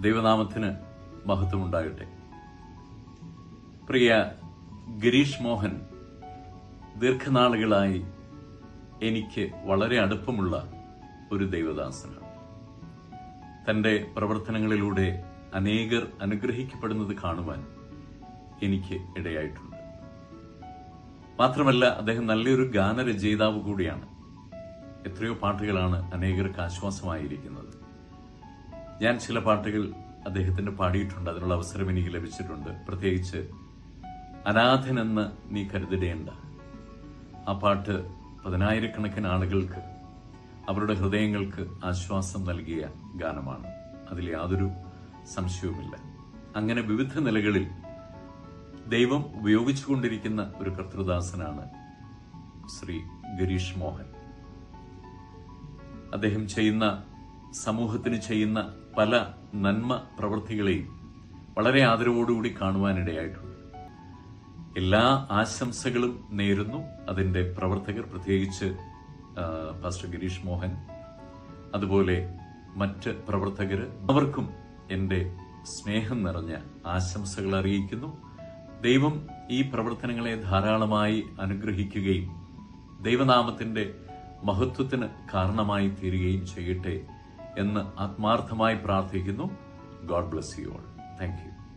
ദൈവനാമത്തിന് മഹത്വമുണ്ടാകട്ടെ. പ്രിയ ഗിരീഷ് മോഹൻ ദീർഘനാളുകളായി എനിക്ക് വളരെ അടുപ്പമുള്ള ഒരു ദൈവദാസനാണ്. തന്റെ പ്രവർത്തനങ്ങളിലൂടെ അനേകർ അനുഗ്രഹിക്കപ്പെടുന്നത് കാണുവാൻ എനിക്ക് ഇടയായിട്ടുണ്ട്. മാത്രമല്ല അദ്ദേഹം നല്ലൊരു ഗാനരചയിതാവ് കൂടിയാണ്. എത്രയോ പാട്ടുകളാണ് അനേകർക്ക് ആശ്വാസമായിരിക്കുന്നത്. ഞാൻ ചില പാട്ടുകൾ അദ്ദേഹത്തിന് പാടിയിട്ടുണ്ട്. അതിനുള്ള അവസരം എനിക്ക് ലഭിച്ചിട്ടുണ്ട്. പ്രത്യേകിച്ച് അനാഥനെന്ന് നീ കരുതിടേണ്ട ആ പാട്ട് പതിനായിരക്കണക്കിന് ആളുകൾക്ക് അവരുടെ ഹൃദയങ്ങൾക്ക് ആശ്വാസം നൽകിയ ഗാനമാണ്. അതിൽ യാതൊരു സംശയവുമില്ല. അങ്ങനെ വിവിധ നിലകളിൽ ദൈവം ഉപയോഗിച്ചുകൊണ്ടിരിക്കുന്ന ഒരു കർത്തൃദാസനാണ് ശ്രീ ഗിരീഷ് മോഹൻ. അദ്ദേഹം ചെയ്യുന്ന സമൂഹത്തിന് ചെയ്യുന്ന പല നന്മ പ്രവൃത്തികളെയും വളരെ ആദരവോടുകൂടി കാണുവാനിടയായിട്ടുണ്ട്. എല്ലാ ആശംസകളും നേരുന്നു. അതിന്റെ പ്രവർത്തകർ പ്രത്യേകിച്ച് പാസ്റ്റർ ഗിരീഷ് മോഹൻ അതുപോലെ മറ്റ് പ്രവർത്തകർ അവർക്കും എന്റെ സ്നേഹം നിറഞ്ഞ ആശംസകൾ അറിയിക്കുന്നു. ദൈവം ഈ പ്രവർത്തനങ്ങളെ ധാരാളമായി അനുഗ്രഹിക്കുകയും ദൈവനാമത്തിന്റെ മഹത്വത്തിന് കാരണമായി തീരുകയും ചെയ്യട്ടെ എന്ന് ആത്മാർത്ഥമായി പ്രാർത്ഥിക്കുന്നു. God bless you all. Thank you.